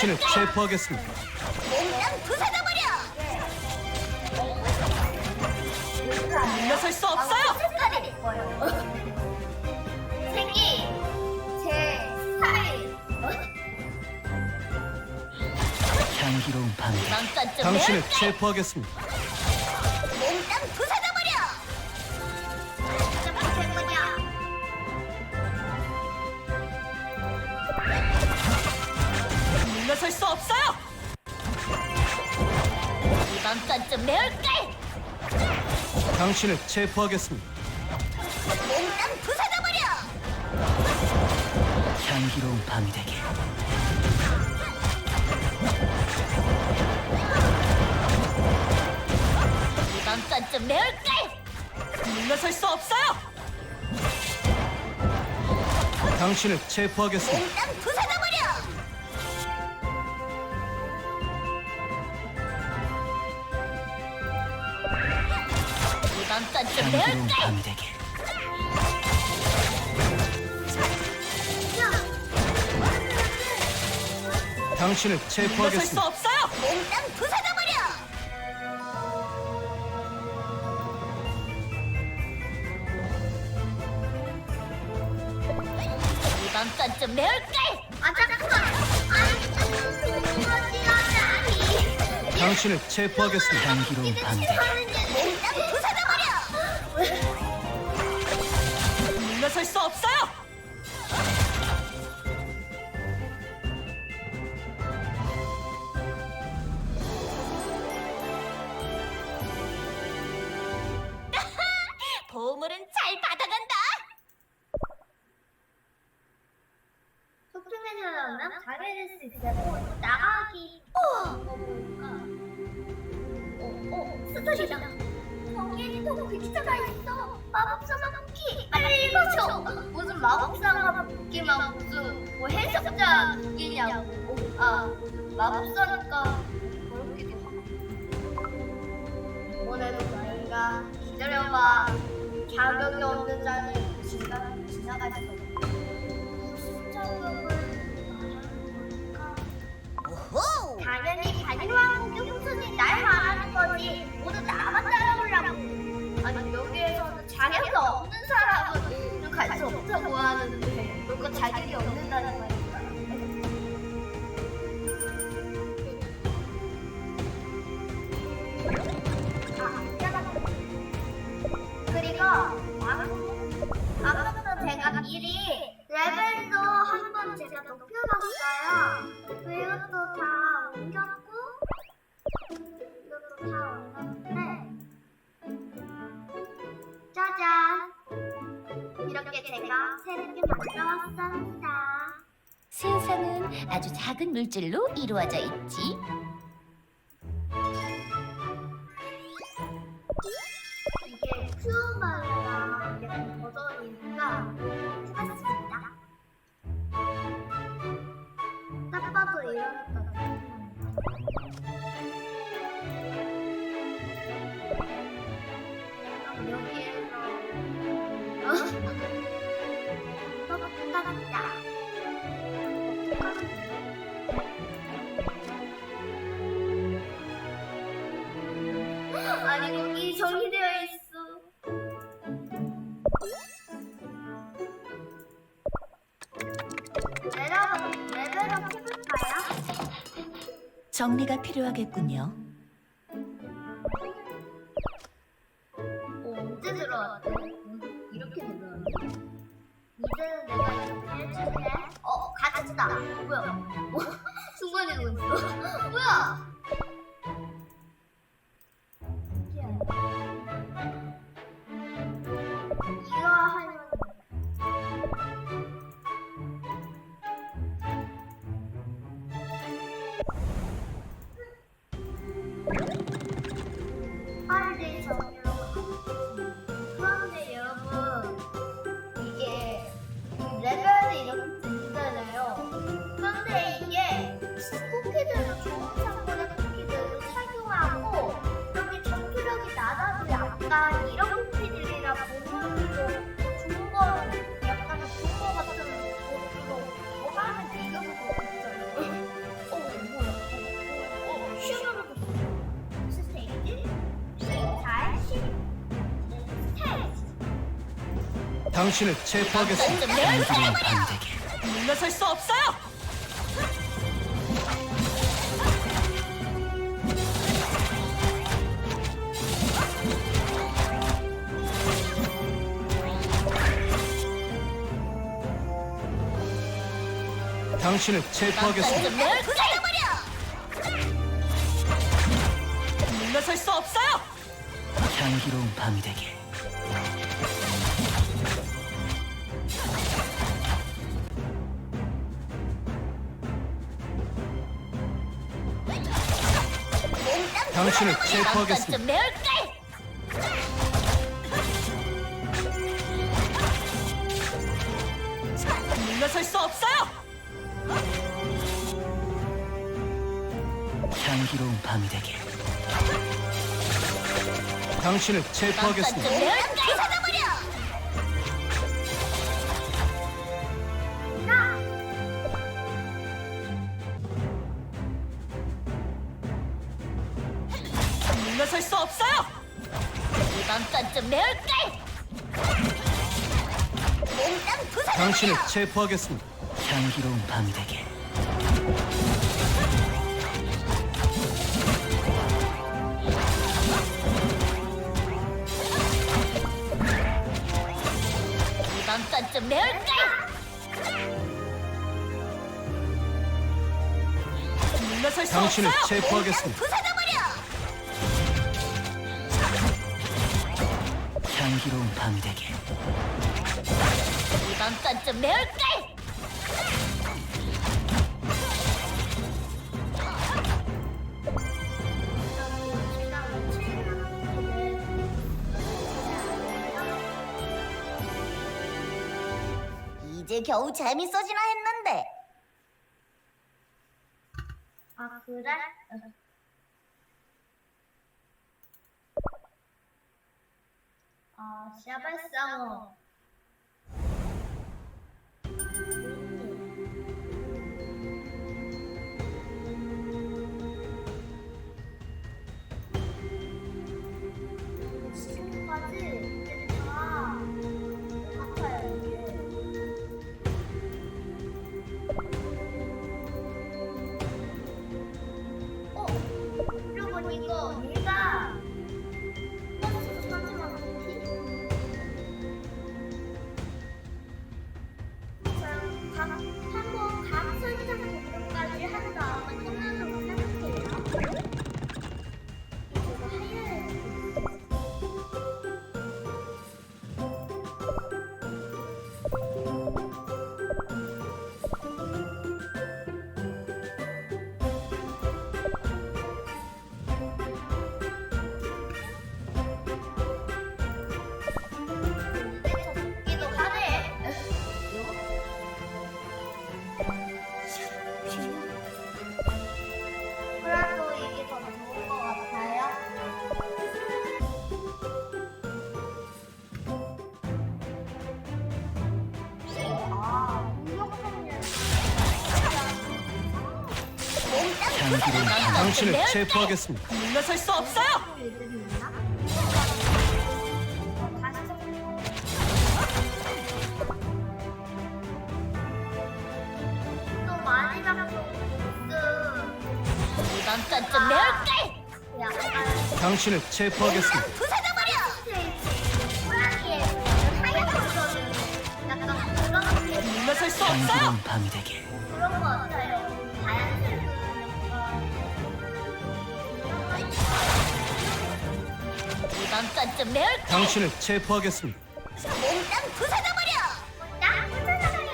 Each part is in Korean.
당신을 체포하겠습니다. 몽땅 부숴버려! 물러설 수 없어요. 색깔이 예뻐요. 색이 제 스타일. 향기로운 밤 당신을. 체포하겠습니다. 이번 건좀 매울게. 당신을 체포하겠습니다. 몽땅 부숴버려! 향기로운 밤이 되길 이번 건좀 매울게. 물러설 수 없어요. 당신을 체포하겠습니다. 몽땅 부숴 이번 건좀 향기로운 매울게. 밤이 되길 당신을 물러설 수 체포하겠습니다. 없어요. 몽땅 부숴버려! 이번 건 좀 매울게. 아 잠깐만! 아이 그러지 않다니! 당신을 체포하겠습니다. 향기로운 밤이 되길 수 있고 나가기. 우와 뭔가 어, 어 스토리다. 거기에는 도구 기차가 있어. 마법사만 쿠키 빨리 읽어줘. 무슨 마법사가 쿠키만 무슨 뭐 해석자 아 마법사니까 그렇게 오늘도 너희가 기다려봐. 자격이 없는 자는 지나가지 당연히 반일왕국의 후손이 날 말하는 거지 모두 나만 따라오려고 아니 여기에서는 자격이 없는 사람은 갈수 없다고 하는데 너가 자격이 없는다는 말이야. 그리고 아까부터 제가 미리 레벨도 한 번 제가 높여봤 새롭게 만들어왔습니다. 세상은 아주 작은 물질로 이루어져 있지. 정리가 필요하겠군요. 어, 언제 들어왔대? 이렇게 들어왔네. 이제는 내가 이렇게 해줄게. 어, 가츠다. 뭐야? 뭐? 당신을 체포하겠습니다. 물러설 수 없어요. 당신을 체포하겠습니다. 좀 매울까요? 물러설 수 없어요. 향기로운 밤이 되게 당신을 체포하겠습니다. 물러설 수 없어요. 향기로운 밤이 되게 당신을 좀 체포하겠습니다. 좀? 몽땅 부숴. 당신을 체포하겠습니다. 향기로운 밤이 되게 이번 건좀 매울까요? 물러설 수 당신을 없어요. 체포하겠습니다. 향기로운 밤이 되게 이번 건좀 매울까요? 이제 겨우 재밌어지나 했는데. 아 그래? 아 샤발상어. 당신을 체포하겠습니다. 물러설 수 없어요. 또 많이 잡고. 이번 건좀 매울까요? 약간 당신을 체포하겠습니다. 호랑이의 약간 그런 게 물러설 수 없어요. 밤이 되게 이번 건좀 매울까요? 당신을 체포하겠습니다. 몽땅 부숴져버려. 약간 부숴져버려!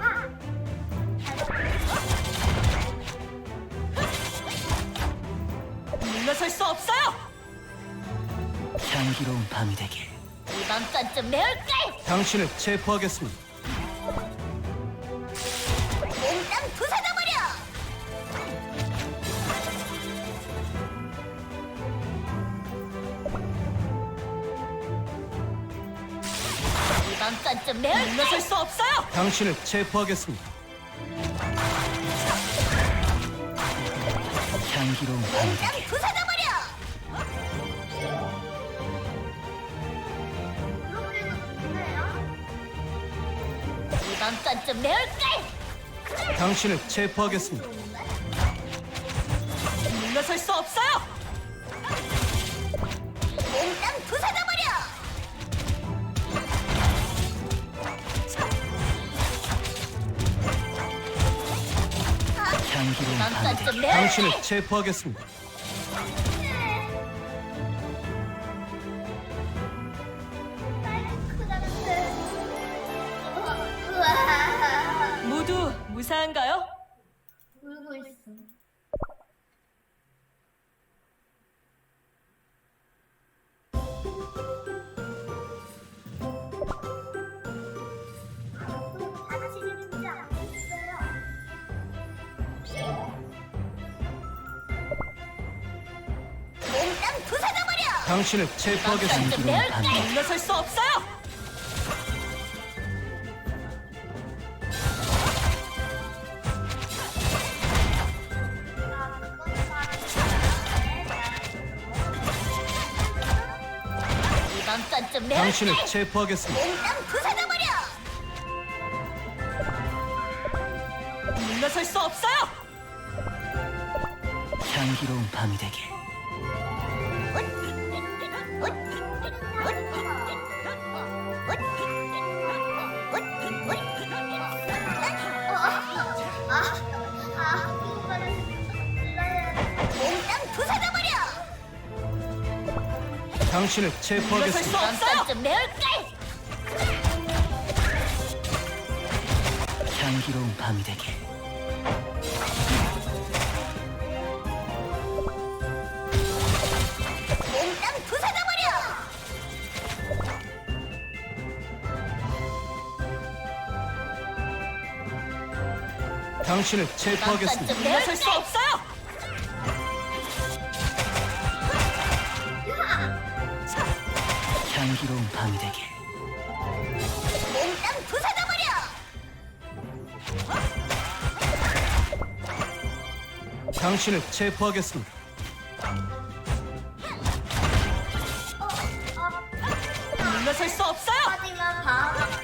아! 물러설 수 없어요. 향기로운 밤이 되게 이번 건 좀 매울까요? 당신을 체포하겠습니다. 좀 매울까요? 물러설 수 없어요. 당신을 체포하겠습니다. 향기로운 되게 부숴져 버려. 그렇게는 이번 건좀 매울걸! 당신을 체포하겠습니다. 물러설 수 없어요! 몽땅 부숴져 버려! 향기로운 되게 당신을! 체포하겠습니다. 모두 무사한가요? 울고 있어. 당신을 체포하겠습니다. 물러설 수 없어요! 이번 건좀 당신을 매울걸! 체포하겠습니다. 몽땅 부숴져버려! 물러설 수 없어요! 향기로운 밤이 되게 당신을 체포하겠습니다. 없어요! 건좀 매울걸! 향기로운 밤이 되게 몽땅 부숴져버려! 당신을 이번 체포하겠습니다. 물러설 수 없어요! 향기로운 밤이 되게 몽땅 부숴져버려! 당신을 체포하겠습니다. 물러설 수 없어요! 하지만 바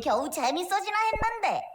겨우 재밌어지나 했는데.